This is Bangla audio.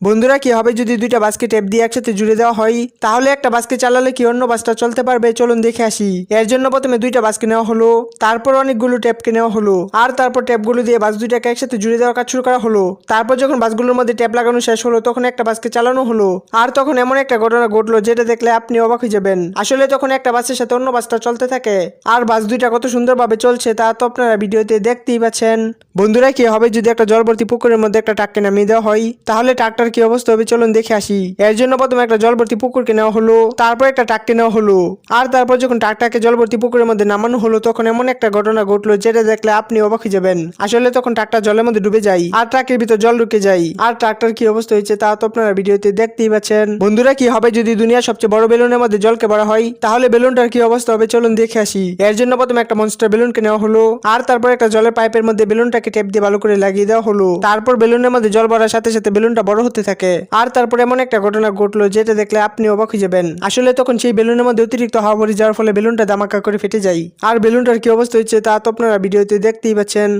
বন্ধুরা, কি হবে যদি দুইটা বাসকে টেপ দিয়ে একসাথে জুড়ে দেওয়া হয়? তাহলে একটা বাসকে চালালে কি অন্য বাসটা চলতে পারবে? চলুন দেখে আসি। এর জন্য প্রথমে দুইটা বাসকে নেওয়া হলো, তারপর অনেকগুলো টেপকে নেওয়া হলো, আর তারপর টেপগুলো দিয়ে বাস দুইটাকে একসাথে জুড়ে দেওয়ার কাজ শুরু করা হলো। তারপর যখন বাসগুলোর মধ্যে টেপ লাগানো শেষ হলো, তখন একটা বাসকে চালানো হলো, আর তখন এমন একটা ঘটনা ঘটলো যেটা দেখলে আপনি অবাক হয়ে যাবেন। আসলে তখন একটা বাসের সাথে অন্য বাসটা চলতে থাকে, আর বাস দুইটা কত সুন্দরভাবে চলছে তা তো আপনারা ভিডিওতে দেখতেই পাচ্ছেন। বন্ধুরা, কি হবে যদি একটা জলভর্তি পুকুরের মধ্যে একটা ট্রাককে নামিয়ে দেওয়া হয়, তাহলে ট্রাকটার কি অবস্থা হবে? চলুন দেখে আসি। এর জন্য প্রথমে একটা জলভর্তি পুকুরকে নেওয়া হলো, তারপর একটা ট্রাককে নেওয়া হলো। আর তারপর যখন ট্রাকটাকে জলভর্তি পুকুরের মধ্যে নামানো হলো, তখন এমন একটা ঘটনা ঘটলো যেটা দেখলে আপনি অবাক হয়ে যাবেন। আসলে তখন ট্রাকটা জলের মধ্যে ডুবে যায় আর ট্রাকের ভিতর জল ঢুকে যায়। আর ট্রাকটার কি অবস্থা হয়েছে তা তো আপনারা ভিডিওতে দেখতেই পাচ্ছেন। বন্ধুরা, কি হবে যদি দুনিয়ার সবচেয়ে বড় বেলুনের মধ্যে জলকে ভরা হয়? তাহলে বেলুনটার কি অবস্থা হবে? চলুন দেখে আসি। এর জন্য প্রথমে একটা মনস্টার বেলুনকে নেওয়া হলো, আর তারপর একটা জলের পাইপের মধ্যে বেলুনটাকে টেপ দিয়ে ভালো করে লাগিয়ে দেওয়া হলো। তারপর বেলুনের মধ্যে জল ভরার সাথে সাথে বেলুনটা বড় হতে থাকে। আর তারপর এমন একটা ঘটনা ঘটলো যেটা দেখলে আপনি অবাক হয়ে যাবেন। আসলে তখন সেই বেলুনের মধ্যে অতিরিক্ত হাওয়া ভরে যাওয়ার ফলে বেলুনটা দামাকা করে ফেটে যায়। আর বেলুনটার কি অবস্থা হচ্ছে তা তো আপনারা ভিডিওতে দেখতেই পাচ্ছেন।